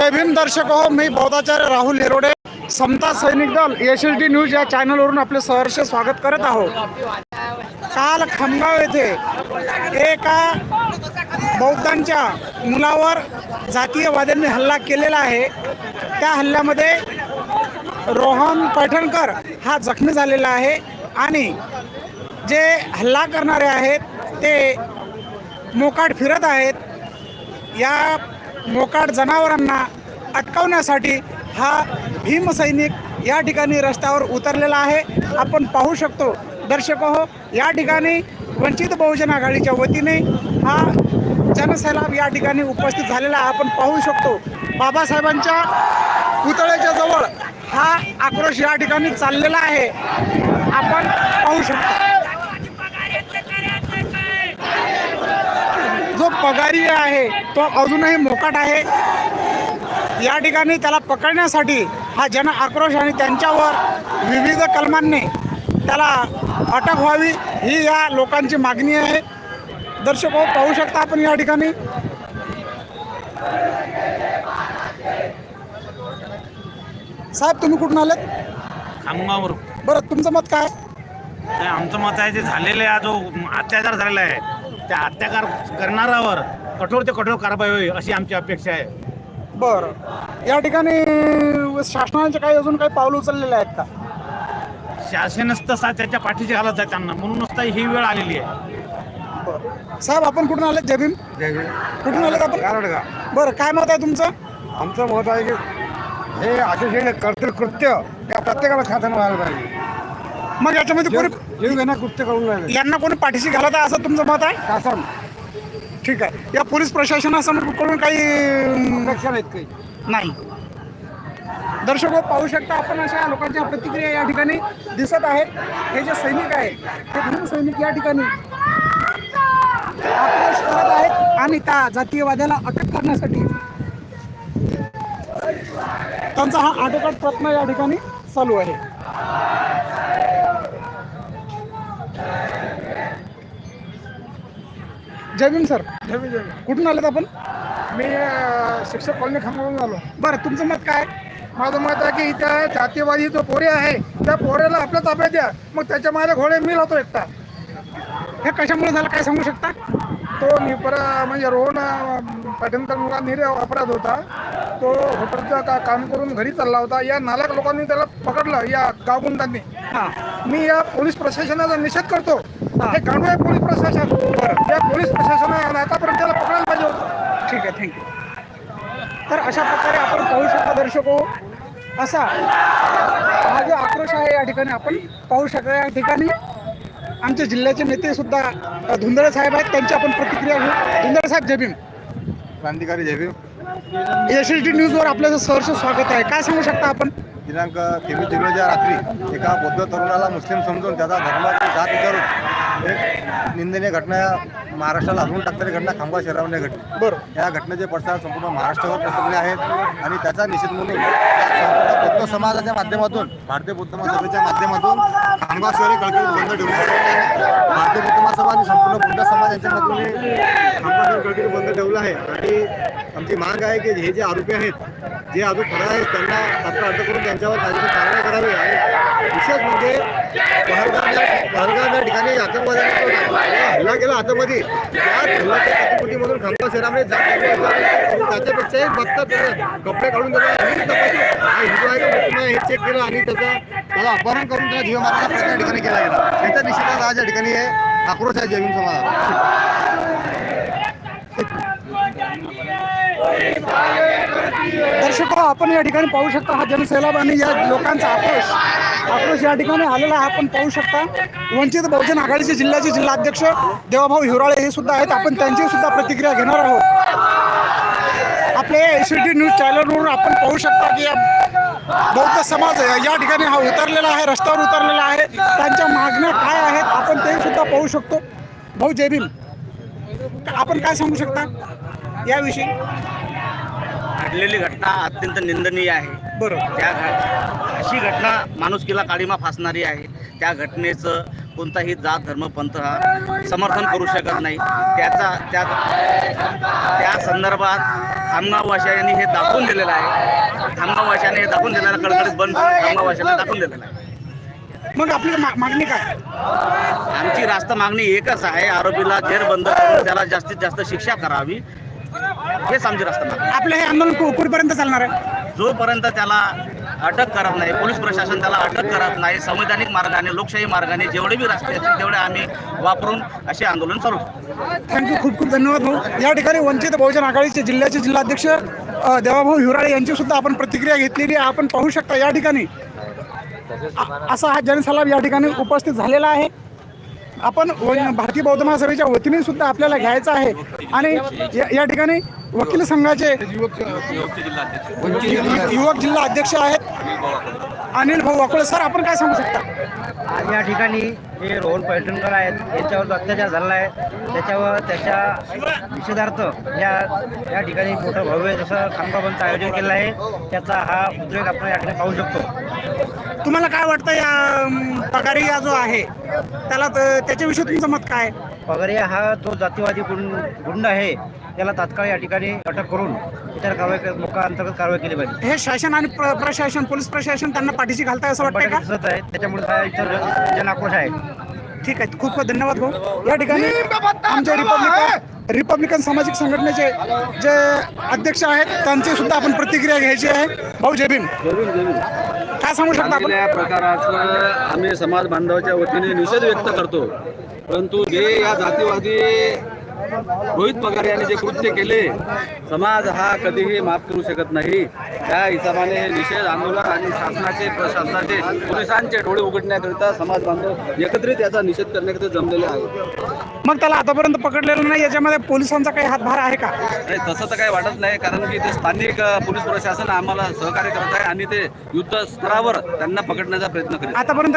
जय भीम दर्शक हो मी बौद्धाचार्य राहुल हिरोडे समता सैनिक दल एस एल टी न्यूज या चॅनलवरून आपले सहर्ष स्वागत करत आहोत. काल खामगाव येथे एका बौद्धांच्या मुलावर जातीयवाद्यांनी हल्ला केलेला आहे. त्या हल्ल्यामध्ये रोहन पैठणकर हा जखमी झालेला आहे आणि जे हल्ला करणारे आहेत ते मोकाट फिरत आहेत. या मोकाट जनावरांना अटकवण्यासाठी हा भीमसैनिक या ठिकाणी रस्त्यावर उतरलेला आहे. आपण पाहू शकतो दर्शक हो या ठिकाणी वंचित बहुजन आघाडीच्या वतीने हा जनसैलाब या ठिकाणी उपस्थित झालेला आपण पाहू शकतो बाबासाहेबांच्या पुतळ्याच्या जवळ हा आक्रोश या ठिकाणी चाललेला आहे. आपण पाहू शकतो. पगारी आहे तो अजूनही मोकाट आहे. या ठिकाणी त्याला पकडण्यासाठी हा जन आक्रोश आणि त्यांच्यावर विविध कलमांनी त्याला अटक व्हावी ही या लोकांची मागणी आहे. दर्शक हो पाहू शकता आपण या ठिकाणी. साहेब तुम्ही कुठून आलेत खामगावर बरं तुमचं मत काय? आमचं मत आहे जे झालेले हा जो अत्याचार झालेला आहे त्या अत्याचार करणाऱ्यावर कठोर ते कठोर कारवाई होईल अशी आमची अपेक्षा आहे. बरं. या ठिकाणी शासनाचे काही अजून काही पावलं उचललेले आहेत का? शासनच तसा त्याच्या पाठीशी घालत आहे त्यांना. म्हणूनच तर ही वेळ आलेली आहे. साहेब आपण कुठून आलेत? जबीम कुठून आलेत आपण? कारडगा बरं काय मत आहे तुमचं? आमचं मत आहे की हे अतिशय कर्तृ कृत्य या प्रत्येकाला खात्यानं व्हायला पाहिजे. मग याच्यामध्ये कोणी कृत्य करून राहिले. यांना कोणी पाठीशी घालत आहे असं तुमचं मत आहे? शासन ठीक आहे. या पोलीस प्रशासनाकडून काही अं, अपेक्षा नाहीत काही. नाही. दर्शक हो, पाहू शकता आपण अशा लोकांच्या प्रतिक्रिया या ठिकाणी दिसत आहेत. हे जे सैनिक आहेत हे भीम सैनिक या ठिकाणी आक्रोश करत आहेत आणि त्या जातीयवाद्याला अटक करण्यासाठी. त्यांचा हा आटोकाट प्रयत्न या ठिकाणी चालू आहे. जय भीम सर. कुठून आलेत आपण? मी अं, शिक्षक कॉलनी खांबावून आलो. बरं तुमचं मत काय? माझं मत आहे की इथं जातीवादी जो पोरे आहे त्या पोऱ्याला आपल्या ताब्यात द्या. मग त्याच्या माझ्या घोडे मी लावतो एकटा. हे कशामुळे झालं काय सांगू शकता? तो निपरा म्हणजे रोहन अं, पाटणकर मुला निरे अपराध होता. तो हॉटेलचं का काम करून घरी चालला होता. या नालायक लोकांनी त्याला पकडलं या गावगुंडांनी. हां. मी या पोलीस प्रशासनाचा निषेध करतो. हा. हे गांडू आहे पोलीस प्रशासन. या पोलीस प्रशासनाने आतापर्यंत त्याला पकडायला पाहिजे होतं. ठीक आहे थँक्यू तर अशा प्रकारे आपण पाहू शकता दर्शको असा हा जो आक्रोश आहे या ठिकाणी आपण पाहू शकता. या ठिकाणी आमचे जिल्ह्याचे नेते सुद्धा धुंदळे साहेब आहेत. त्यांची आपण प्रतिक्रिया घेऊ. धुंदळे साहेब जय भीम. क्रांतिकारी जयभीम एस एस टी न्यूजवर आपलं सहर्ष स्वागत आहे. काय सांगू शकता आपण? दिनांक तेवीस जुलैच्या रात्री एका बौद्ध तरुणाला मुस्लिम समजून त्याचा धर्माची जात विचारून एक निंदनीय घटना महाराष्ट्राला हरवून टाकणारी घटना खामगाव शहरामध्ये घडली. बरं. या घटनेचे पडसाद संपूर्ण महाराष्ट्रावर पसरले आहेत आणि त्याचा निषेध म्हणून बौद्ध समाजाच्या माध्यमातून भारतीय बौद्ध महासभेच्या माध्यमातून खामगाव शहर कळकळीत बंद ठेवण्यात आहे. भारतीय बौद्ध महासभा आणि संपूर्ण बौद्ध समाज यांच्यामधून हे खामगाव शहर कळकळीत बंद ठेवलं आहे. आणि आमची माग आहे की हे जे आरोपी आहेत जे अजून फरार आहेत त्यांना तात्काळ अटक करून त्यांच्यावर कायदेशीर कारवाई करावी. आणि विशेष म्हणजे पहलगाम या ठिकाणी आतंकवाद्यांनी हल्ला केला. आतंकवादी त्याच हल्ल्याच्या प्रतिकृतीमधून खामगाव शहरामध्ये जात त्याच्यापेक्षा एक बघतात कपडे काढून त्याचा नीट तपासून हा हिंदू आहे का मुस्लिम आहे हे चेक केलं आणि त्याचा त्याला अपहरण करून त्याला जीव मारण्याचा प्रयत्न ठिकाणी केला गेला त्याच्या निषेधात आज या ठिकाणी आहे आक्रोश आहे जैविन समाजात दर्शक हो, आपण या ठिकाणी पाहू शकता हा जनसैलाब आणि या लोकांचा आक्रोश. आक्रोश या ठिकाणी आलेला आहे. आपण पाहू शकता. वंचित बहुजन आघाडीचे जिल्ह्याचे जिल्हाध्यक्ष देवाभाऊ हिवराळे हे सुद्धा आहेत. आपण त्यांची सुद्धा प्रतिक्रिया घेणार आहोत. आपल्या एस न्यूज चॅनलवरून आपण पाहू शकता की बौद्ध समाज या ठिकाणी हा उतरलेला आहे रस्त्यावर उतरलेला आहे. त्यांच्या मागण्या काय आहेत आपण ते सुद्धा पाहू शकतो. भाऊ जय भीम आपण काय सांगू शकता? याविषयी. घडलेली घटना अत्यंत निंदनीय आहे. बरोबर. त्या घ- अशी घटना माणुसकीला काळीमा फासणारी आहे. त्या घटनेचं कोणताही जात धर्म पंथ हा समर्थन करू शकत नाही. त्याचा त्या त्या संदर्भात खामगाववासियांनी हे दाखवून दिलेलं आहे. खामगाववासियांनी हे दाखवून दिलेलं कडकडीत बंद खामगाववासियांना दाखवून दिलेलं आहे. मग आपली मागणी काय? आमची रास्त मागणी एकच आहे. आरोपीला जेरबंद करून त्याला जास्तीत जास्त शिक्षा करावी. हेच आमची रास्त मागणी. आपलं हे आंदोलन कुठपर्यंत चालणार आहे? जोपर्यंत त्याला अटक करत नाही पोलीस प्रशासन त्याला अटक करत नाही संवैधानिक मार्गाने लोकशाही मार्गाने जेवढे बी रस्ते असतील तेवढे आम्ही वापरून असे आंदोलन चालू थँक्यू खूप खूप धन्यवाद भाऊ. या ठिकाणी वंचित बहुजन आघाडीचे जिल्ह्याचे जिल्हाध्यक्ष देवाभाऊ हिवराळे यांची सुद्धा आपण प्रतिक्रिया घेतलेली आपण पाहू शकता या ठिकाणी. असा हा जनसलाब या ठिकाणी उपस्थित झालेला आहे. आपण भारतीय बौद्ध महासभेच्या वतीने सुद्धा आपल्याला घ्यायचं आहे. आणि या ठिकाणी वकील संघाचे युवक जिल्हा अध्यक्ष आहेत. अनिल भाऊ वाकुळे सर आपण काय सांगू शकता? आज या ठिकाणी जे रोहन पैठणकर आहेत यांच्यावर अत्याचार झाला आहे त्याच्यावर त्याच्या निषेधार्थ या या ठिकाणी मोठं भव्य जसं खामगावचं आयोजन केलं आहे त्याचा हा उद्योग आपण या ठिकाणी पाहू शकतो. तुम्हाला काय वाटतं या पगारी या जो आहे त्याला त्याच्याविषयी तुमचं मत काय? आहे? पगरिया हा जो जातीवादी गुंड गुंड आहे. त्याला तात्काळ या ठिकाणी अटक करून त्याच्यावर कारवाई कर- मोका अंतर्गत कारवाई केली पाहिजे. हे शासन आणि प्र- प्रशासन पोलीस प्रशासन त्यांना पाठीशी घालताय असं वाटतंय का? दिसत आहे त्याच्यामुळे हा इतर जन आक्रोश आहे. ठीक आहे. खूप खूप धन्यवाद भाऊ. या ठिकाणी आमचे रिपब्लिकन रिपब्लिकन सामाजिक संघटनेचे जे अध्यक्ष आहेत त्यांची सुद्धा आपण प्रतिक्रिया घ्यायची आहे. भाऊ जय भीम. काय सांगू शकता आपण? प्रकाराचा आम्ही समाज बांधवाच्या वतीने निषेध व्यक्त करतो. परंतु जे या जातीवादी रोहित पगार यांनी जे कृत्य केले समाज हा कधीही माफ करू शकत नाही. त्या हिशोबाने हे निषेध आंदोलन आणि शासनाचे प्रशासनाचे पोलिसांचे डोळे उघडण्याकरिता समाज बांधव एकत्रित याचा निषेध करण्याकरिता जमलेले आहेत. मग त्याला आतापर्यंत पकडलेलं नाही याच्यामध्ये पोलिसांचा काही हातभार आहे का? नाही तसं तर काही वाटत नाही कारण की ते स्थानिक पोलीस प्रशासन आम्हाला सहकार्य करत आहे आणि ते युद्ध स्तरावर त्यांना पकडण्याचा प्रयत्न करीत आहे. आतापर्यंत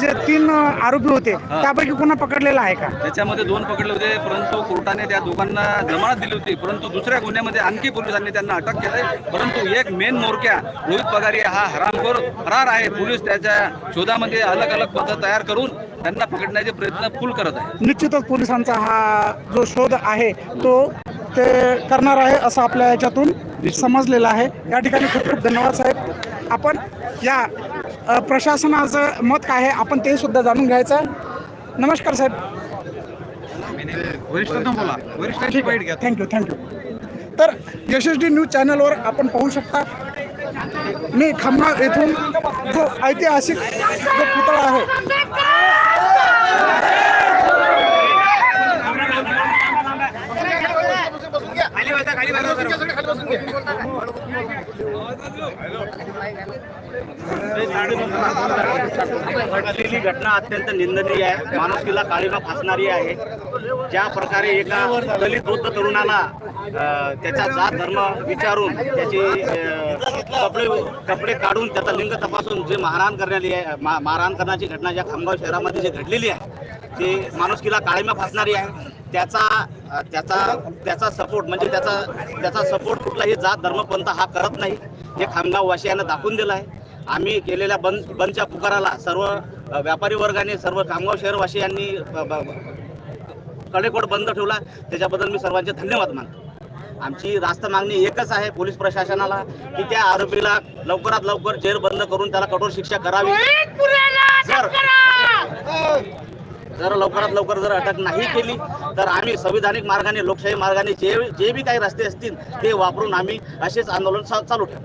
जे तीन आरोपी होते त्यापैकी कोणा पकडलेला आहे का? त्याच्यामध्ये दोन पकडले होते परंतु कोर्टाने त्या दोघांना जमानत दिली होती परंतु दुसऱ्या गुन्ह्यामध्ये आणखी पोलिसांनी त्यांना अटक केली परंतु एक मेन मोरक्या रोहित पगारी हा हरामखोर फरार आहे. पोलीस त्याच्या शोधामध्ये अलग अलग पद्धत तयार करून त्यांना पकडण्याचे प्रयत्न फुल करत आहे. निश्चितच पोलिसांचा हा जो शोध आहे तो ते करणार आहे असं आपल्या याच्यातून समजलेलं आहे. या ठिकाणी खूप खूप धन्यवाद साहेब. आपण या प्रशासनाचं मत काय आहे आपण ते सुद्धा जाणून घ्यायचं नमस्कार साहेब. थँक्यू थँक्यू तर यशस्वी न्यूज चॅनलवर आपण पाहू शकता मी खमगाव येथून जो ऐतिहासिक जो पुतळा आहे घडलेली घटना अत्यंत निंदनीय आहे. माणुसकीला काळीमा फासणारी आहे. ज्या प्रकारे एका दलित वृद्ध तरुणाला त्याचा जात धर्म विचारून त्याचे कपडे कपडे काढून त्याचा लिंग तपासून जे मारहाण करण्यात आहे मा- मारहाण करण्याची घटना ज्या खामगाव शहरामध्ये जे घडलेली आहे ते माणुसकीला काळीमा फासणारी आहे. त्याचा त्याचा त्याचा सपोर्ट म्हणजे त्याचा त्याचा सपोर्ट कुठलाही जात धर्म पंथ हा करत नाही. हे खामगाव वासियांना दाखवून दिलं आहे. आम्ही केलेल्या बंद बंदच्या पुकाराला सर्व व्यापारी वर्गाने सर्व खामगाव शहरवासियांनी कडेकोट बंद ठेवला. त्याच्याबद्दल मी सर्वांचे धन्यवाद मानतो. आमची रास्त मागणी एकच आहे पोलीस प्रशासनाला की त्या आरोपीला लवकरात लवकर जेर बंद करून त्याला कठोर शिक्षा करावी. जर लवकरात लवकर जर अटक नाही केली तर आम्ही संविधानिक मार्गाने लोकशाही मार्गाने जे जे बी काही रस्ते असतील ते वापरून आम्ही असेच आंदोलन चालू ठेवू.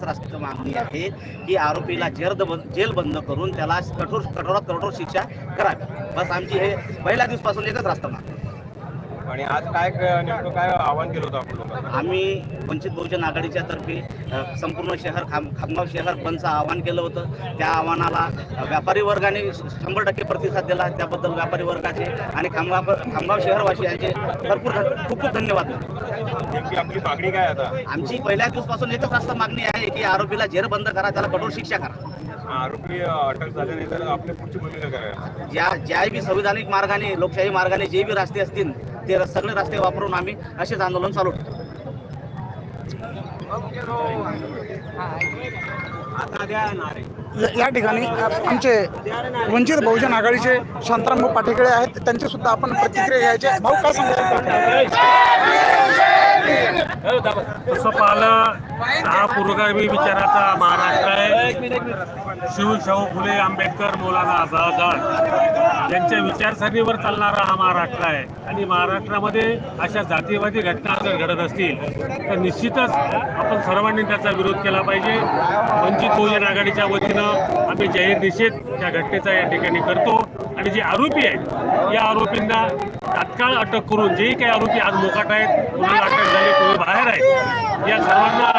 रास्त मागणी आहे की आरोपीला जेरद बंद जेल बंद करून त्याला कठोर कठोरात कठोर शिक्षा करावी. बस आमची हे पहिल्या दिवसपासून एकच रास्ता मागणी आणि आज काय नेमकं काय आव्हान केलं होतं आपण लोकांना? आम्ही वंचित बहुजन आघाडीच्या तर्फे अ, संपूर्ण शहर खाम खामगाव शहर बंदचं आवाहन केलं होतं. त्या आव्हानाला अ, व्यापारी वर्गाने शंभर टक्के प्रतिसाद दिला. त्याबद्दल व्यापारी वर्गाचे आणि खामगाव खामगाव शहरवासियांचे भरपूर खूप खूप धन्यवाद. नेमकी आपली मागणी काय आता? आमची पहिल्या दिवसापासून एकच रास्त मागणी आहे की आरोपीला जेर बंद करा त्याला कठोर शिक्षा करा. आरोपी अटक झाल्यानंतर आपली पुढची भूमिका काय आहे? ज्या ज्याही बी संविधानिक मार्गाने लोकशाही मार्गाने जे बी रस्ते असतील ते र- सगळे रस्ते वापरून आम्ही असेच आंदोलन चालू या- ठिकाणी आमचे वंचित बहुजन आघाडीचे शांताराम भाऊ पाटेकडे आहेत. त्यांचे सुद्धा आपण प्रतिक्रिया घ्यायचे भाऊ काय सांगू तसं पाहिलं हा पूर्वगामी विचाराचा महाराष्ट्र आहे. शिव शाहू फुले आंबेडकर मौलाना आझाद यांच्या विचारसरणीवर चालणारा हा महाराष्ट्र आहे. आणि महाराष्ट्रामध्ये अशा जातीयवादी घटना जर घडत असतील तर निश्चितच आपण सर्वांनी त्याचा विरोध केला पाहिजे. वंचित बहुजन आघाडीच्या वतीनं आम्ही जाहीर निषेध त्या घटनेचा या ठिकाणी करतो. आणि जे आरोपी आहेत या आरोपींना तात्काळ अटक करून जेही काही आरोपी आज मोकाट आहेत कोणाला अटक झाली कोणी बाहेर आहेत या सर्वांना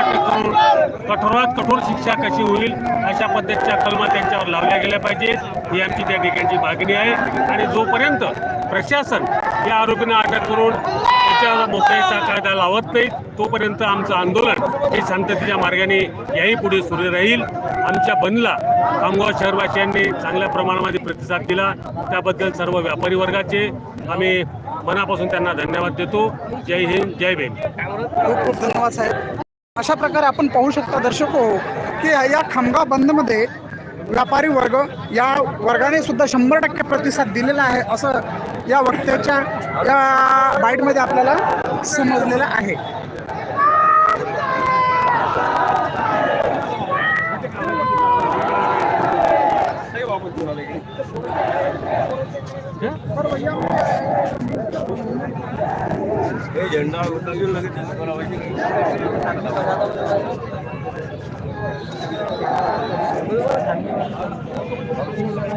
कठोरात कठोर शिक्षा कशी होईल अशा पद्धतीच्या कलमा त्यांच्यावर लावल्या गेल्या पाहिजेत. ही आमची त्या ठिकाणची मागणी आहे. आणि जोपर्यंत प्रशासन या आरोपींना अटक करून त्याच्या मोकळीचा कायदा लावत नाही तोपर्यंत आमचं आंदोलन हे शांततेच्या मार्गाने याही पुढे सुरू राहील. आमच्या बंदला खामगाव शहरवासियांनी चांगल्या प्रमाणामध्ये प्रतिसाद दिला. त्याबद्दल सर्व व्यापारी वर्गाचे आम्ही मनापासून त्यांना धन्यवाद देतो. जय हिंद जय भीम. खूप खूप धन्यवाद साहेब. अशा प्रकारे आपण पाहू शकता दर्शक हो की या खामगाव बंदमध्ये व्यापारी वर्ग या वर्गाने सुद्धा शंभर टक्के प्रतिसाद दिलेला आहे असं या वक्त्याच्या या बाईटमध्ये आपल्याला समजलेलं आहे. Thank you.